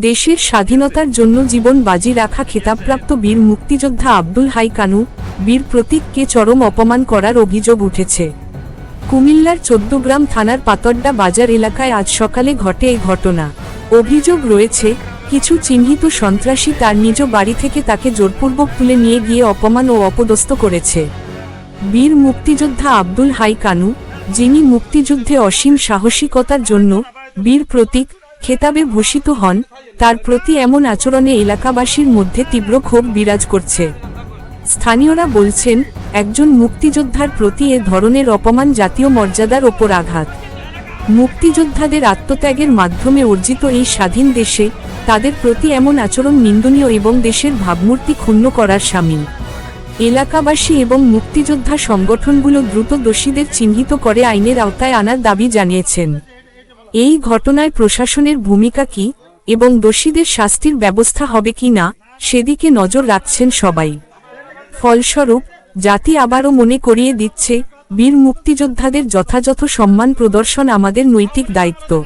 দেশের স্বাধীনতার জন্য জীবন বাজি রাখা খেতাবপ্রাপ্ত বীর মুক্তিযোদ্ধা আব্দুল হাই কানু, বীর প্রতীককে চরম অপমান করার অভিযোগ উঠেছে। কুমিল্লার চোদ্দগ্রাম থানার পাতড্ডা বাজার এলাকায় আজ সকালে ঘটে এই ঘটনা। অভিযোগ রয়েছে, কিছু চিহ্নিত সন্ত্রাসী তার নিজ বাড়ি থেকে তাকে জোরপূর্বক তুলে নিয়ে গিয়ে অপমান ও অপদস্থ করেছে। বীর মুক্তিযোদ্ধা আব্দুল হাই কানু, যিনি মুক্তিযুদ্ধে অসীম সাহসিকতার জন্য বীর প্রতীক খেতাবে ভূষিত হন, তার প্রতি এমন আচরণে এলাকাবাসীর মধ্যে তীব্র ক্ষোভ বিরাজ করছে। স্থানীয়রা বলছেন, একজন মুক্তিযোদ্ধার প্রতি এ ধরনের অপমান জাতীয় মর্যাদার ওপর আঘাত। মুক্তিযোদ্ধাদের আত্মত্যাগের মাধ্যমে অর্জিত এই স্বাধীন দেশে তাদের প্রতি এমন আচরণ নিন্দনীয় এবং দেশের ভাবমূর্তি ক্ষুণ্ণ করার সামিল। এলাকাবাসী এবং মুক্তিযোদ্ধা সংগঠনগুলো দ্রুত দোষীদের চিহ্নিত করে আইনের আওতায় আনার দাবি জানিয়েছেন। এই ঘটনায় প্রশাসনের ভূমিকা কি এবং দোষীদের শাস্তির ব্যবস্থা হবে কি না, সেদিকে নজর রাখছেন সবাই। ফলস্বরূপ, জাতি আবারও মনে করিয়ে দিচ্ছে, বীর মুক্তিযোদ্ধাদের যথাযথ সম্মান প্রদর্শন আমাদের নৈতিক দায়িত্ব।